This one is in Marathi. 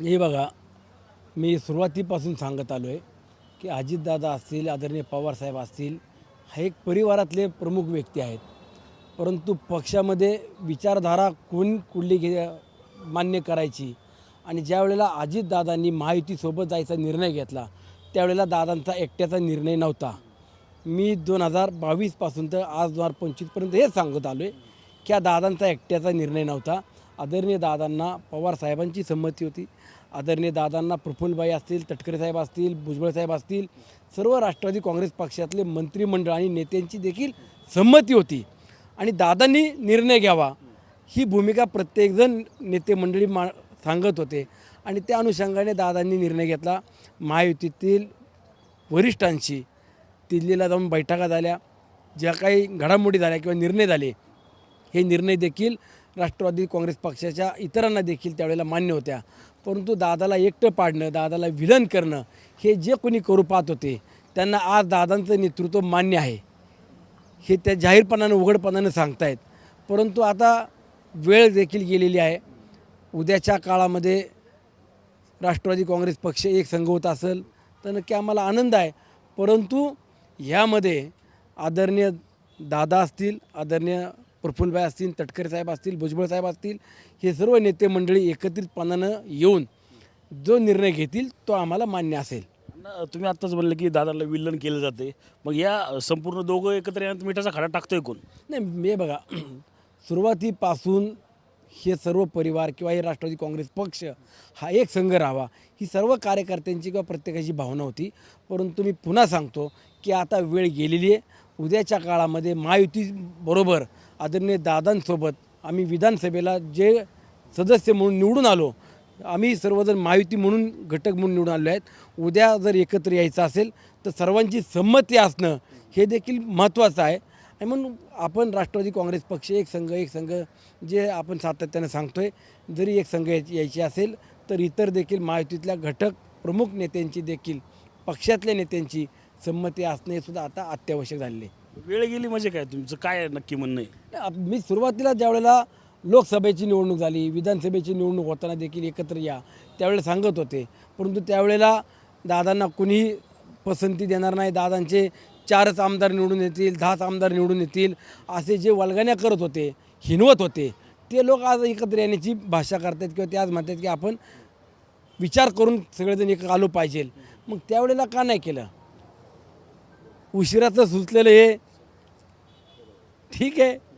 हे बघा मी सुरुवातीपासून सांगत आलो आहे की अजितदादा असतील आदरणीय पवारसाहेब असतील हा एक परिवारातले प्रमुख व्यक्ती आहेत. परंतु पक्षामध्ये विचारधारा कोण कुठली घे मान्य करायची? आणि ज्या वेळेला अजितदादांनी महायुतीसोबत जायचा निर्णय घेतला त्यावेळेला दादांचा एकट्याचा निर्णय नव्हता. मी दोन हजार बावीसपासून तर आज दोन हजार पंचवीसपर्यंत हेच सांगत आलो आहे की हा दादांचा एकट्याचा निर्णय नव्हता. आदरणीय दादांना पवार साहेबांची संमती होती. आदरणीय दादांना प्रफुल्लबाई असतील तटकरे साहेब असतील भुजबळ साहेब असतील सर्व राष्ट्रवादी काँग्रेस पक्षातले मंत्रिमंडळ आणि नेत्यांची देखील संमती होती. आणि दादांनी निर्णय घ्यावा. ही भूमिका प्रत्येकजण नेते मंडळी मा सांगत होते. आणि त्या अनुषंगाने दादांनी निर्णय घेतला. महायुतीतील वरिष्ठांशी दिल्लीला जाऊन बैठका झाल्या. ज्या काही घडामोडी झाल्या किंवा निर्णय झाले हे निर्णय देखील राष्ट्रवादी काँग्रेस पक्षाच्या इतरांना देखील त्यावेळेला मान्य होत्या. परंतु दादाला एकटं पाडणं दादाला विलन करणं हे जे कोणी करू पाहत होते त्यांना आज दादांचं नेतृत्व मान्य आहे. हे त्या जाहीरपणानं उघडपणानं सांगतायत. परंतु आता वेळ देखील गेलेली आहे. उद्याच्या काळामध्ये राष्ट्रवादी काँग्रेस पक्ष एक संघ होत असेल तर नक्की आम्हाला आनंद आहे. परंतु ह्यामध्ये आदरणीय दादा असतील आदरणीय प्रफुल्लभाई असतील तटकरे साहेब असतील भुजबळ साहेब असतील हे सर्व नेते मंडळी एकत्रितपणानं येऊन जो निर्णय घेतील तो आम्हाला मान्य असेल. तुम्ही आत्ताच म्हणलं की दादाला विल्लन केलं जाते. मग या संपूर्ण दोघं एकत्र येण्यात मिठाचा खडा टाकतोय कोण? नाही मी बघा सुरुवातीपासून हे सर्व परिवार किंवा हे राष्ट्रवादी काँग्रेस पक्ष हा एक संघ राहावा ही सर्व कार्यकर्त्यांची किंवा प्रत्येकाची भावना होती. परंतु मी पुन्हा सांगतो की आता वेळ गेलेली आहे. उद्याच्या काळामध्ये महायुतीबरोबर आदरणीय दादांसोबत आम्ही विधानसभेला जे सदस्य म्हणून निवडून आलो आम्ही सर्वजण महायुती म्हणून घटक म्हणून निवडून आलो आहेत. उद्या जर एकत्र यायचं असेल तर सर्वांची संमती असणं हे देखील महत्त्वाचं आहे. आणि म्हणून आपण राष्ट्रवादी काँग्रेस पक्ष एक संघ एक संघ जे आपण सातत्यानं सांगतोय जरी एक संघ यायची असेल तर इतर देखील महायुतीतल्या घटक प्रमुख नेत्यांची देखील पक्षातल्या नेत्यांची संमती असणे हे सुद्धा आता अत्यावश्यक झालेली आहे. वेळ गेली म्हणजे काय? तुमचं काय नक्की म्हणणं आहे? आप- मी सुरुवातीला ज्यावेळेला लोकसभेची निवडणूक झाली विधानसभेची निवडणूक होताना देखील एकत्र या त्यावेळेला सांगत होते. परंतु त्यावेळेला दादांना कुणीही पसंती देणार नाही. दादांचे चारच आमदार निवडून येतील दहाच आमदार निवडून येतील असे जे वल्गण्या करत होते हिनवत होते ते लोक आज एकत्र येण्याची भाषा करतात किंवा ते आज म्हणतात की आपण विचार करून सगळेजण एक आलो पाहिजे. मग त्यावेळेला का नाही केलं? उशिराचं सुचलेलं हे. ठीक आहे.